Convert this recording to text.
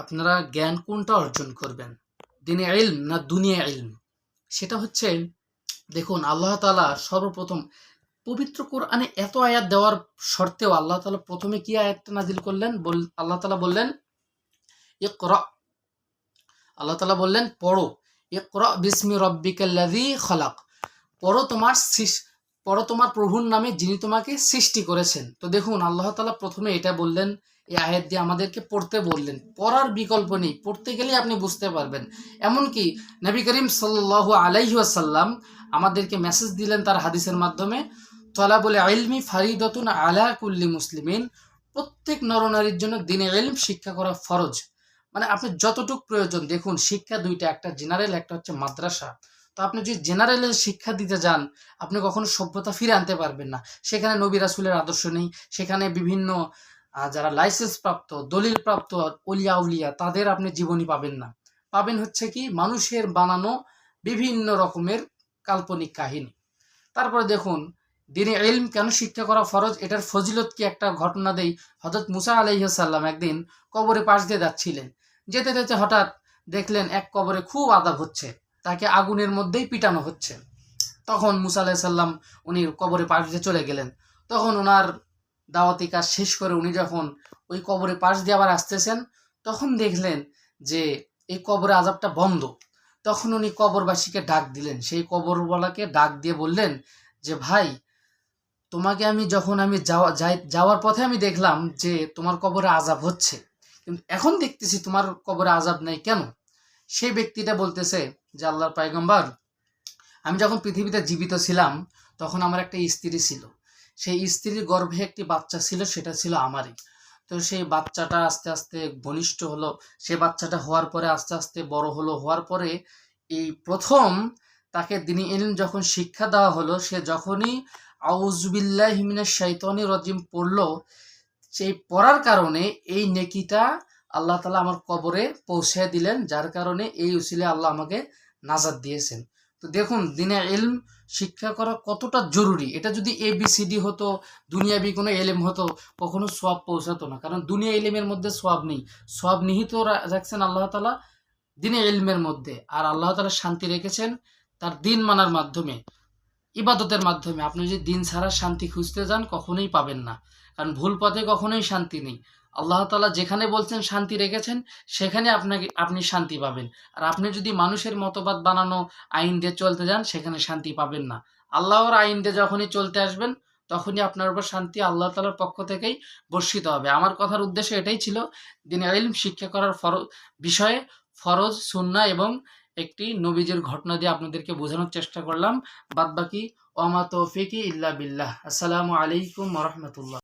আপনারা জ্ঞান কোনটা অর্জন করবেন? দিনে ইলম না দুনিয়া ইলম? সেটা হচ্ছে, দেখুন, আল্লাহ তালা সর্বপ্রথম পবিত্র কোরআনে এত আয়াত দেওয়ার শর্তেও আল্লাহ তালা প্রথমে কি আয়াতটা নাজিল করলেন? বল, আল্লাহ তালা বললেন, ইকরা। আল্লাহ তালা বললেন, পড়ো। ইকরা বিসমি রব্বিকাল্লাযী খলাক। পড়ো তোমার পড়ো তোমার প্রভুর নামে যিনি তোমাকে সৃষ্টি করেছেন। তো দেখুন, আল্লাহ তালা প্রথমে এটা বললেন এই আয়াত দিয়ে আমাদেরকে পড়তে বললেন। পড়ার বিকল্প নেই, পড়তে গেলে আপনি বুঝতে পারবেন। এমনকি নবী করিম সাল্লাহ আলাইহি আসাল্লাম আমাদেরকে মেসেজ দিলেন তার হাদিসের মাধ্যমে তলা বলে আইলমি ফারিদতুন আলা কুল্লি মুসলিমিন। প্রত্যেক নরনারীর জন্য দিনে ইলম শিক্ষা করা ফরজ। মানে আপনি যতটুকু প্রয়োজন, দেখুন, শিক্ষা দুইটা, একটা জেনারেল একটা হচ্ছে মাদ্রাসা। তো আপনি যদি জেনারেলের শিক্ষা দিতে যান, আপনি কখনো সভ্যতা ফিরে আনতে পারবেন না। সেখানে নবী রাসুলের আদর্শ নেই, সেখানে বিভিন্ন যারা লাইসেন্স প্রাপ্ত দলিল প্রাপ্ত অলিয়া উলিয়া, তাদের আপনি জীবনী পাবেন না। পাবেন হচ্ছে কি, মানুষের বানানো বিভিন্ন রকমের কাল্পনিক কাহিনী। তারপরে দেখুন, দিনে ইলম কেন শিক্ষা করা ফরজ? এটার ফজিলত কি একটা ঘটনা দেই? হজরত মুসা আলাইসাল্লাম একদিন কবরে পাশ দিয়ে যাচ্ছিলেন। যেতে যেতে হঠাৎ দেখলেন এক কবরে খুব আদাব হচ্ছে। তাকে আগুনের মধ্যেই পিটানো হচ্ছে। তখন মুসা আলাইসাল্লাম উনি কবরে পাশ দিয়ে চলে গেলেন। তখন ওনার দাওয়াতি কাজ শেষ করে উনি যখন ওই কবরে পাশ দিয়ে আবার আসতেছেন, তখন দেখলেন যে এই কবরে আজাবটা বন্ধ। তখন উনি কবরবাসীকে ডাক দিলেন। সেই কবরওয়ালাকে ডাক দিয়ে বললেন যে, ভাই, তোমাকে আমি যখন আমি যাওয়া, যাই, যাওয়ার পথে আমি দেখলাম যে তোমার কবরে আজাব হচ্ছে। কিন্তু এখন দেখতেছি তোমার কবরে আজাব নাই কেন? সেই ব্যক্তিটা বলতেছে যে, আল্লাহর পায়গম্বর, আমি যখন পৃথিবীতে জীবিত ছিলাম, তখন আমার একটা স্ত্রী ছিল। সেই স্ত্রীর গর্ভে একটি বাচ্চা ছিল, সেটা ছিল আমারই। তো সেই বাচ্চাটা আস্তে আস্তে ঘনিষ্ঠ হলো। সেই বাচ্চাটা হওয়ার পরে আস্তে আস্তে বড় হলো। হওয়ার পরে এই প্রথম তাকে দিনী ইলম যখন শিক্ষা দেওয়া হলো, সে যখনই আউজবিল্লাহ হিমিনের শৈতনী রজিম পড়ল, সেই পড়ার কারণে এই নেকিটা আল্লাহ তালা আমার কবরে পৌঁছে দিলেন, যার কারণে এই উসিলে আল্লাহ আমাকে নাজাদ দিয়েছেন। তো দেখুন দিনে এলম শিক্ষা করা কতটা জরুরি? এটা যদি এ বি সি ডি হতো, দুনিয়াবি কোনো এলেম হতো, কখনো সব পৌঁছাতো না। কারণ দুনিয়া এলেমের মধ্যে সব নেই। সব নিহিত রাখছেন আল্লাহ তালা দিনে এলমের মধ্যে। আর আল্লাহ তালা শান্তি রেখেছেন তার দিন মানার মাধ্যমে। ইবাদতের মাধ্যমে। আপনি যদি দিন ছাড়া শান্তি খুঁজতে যান, কখনোই পাবেন না। কারণ ভুল পথে কখনোই শান্তি নেই। আল্লাহ তালা যেখানে বলছেন শান্তি রেখেছেন, সেখানে আপনাকে, আপনি শান্তি পাবেন। আর আপনি যদি মানুষের মতবাদ বানানো, আইন দিয়ে চলতে যান, সেখানে শান্তি পাবেন না। আল্লাহর আইন দিয়ে যখনই চলতে আসবেন, তখনই আপনার উপর শান্তি আল্লাহ তালার পক্ষ থেকেই বর্ষিত হবে। আমার কথার উদ্দেশ্য এটাই ছিল, দিনে ইলম শিক্ষা করার ফর বিষয়ে ফরজ সুন্না এবং একটি নবীজের ঘটনা দিয়ে আপনাদেরকে বোঝানোর চেষ্টা করলাম। বাদবাকি বাকি ওমা তৌফিকি ইল্লা বিল্লাহ। আসসালামু আলাইকুম রহমতুল্লাহ।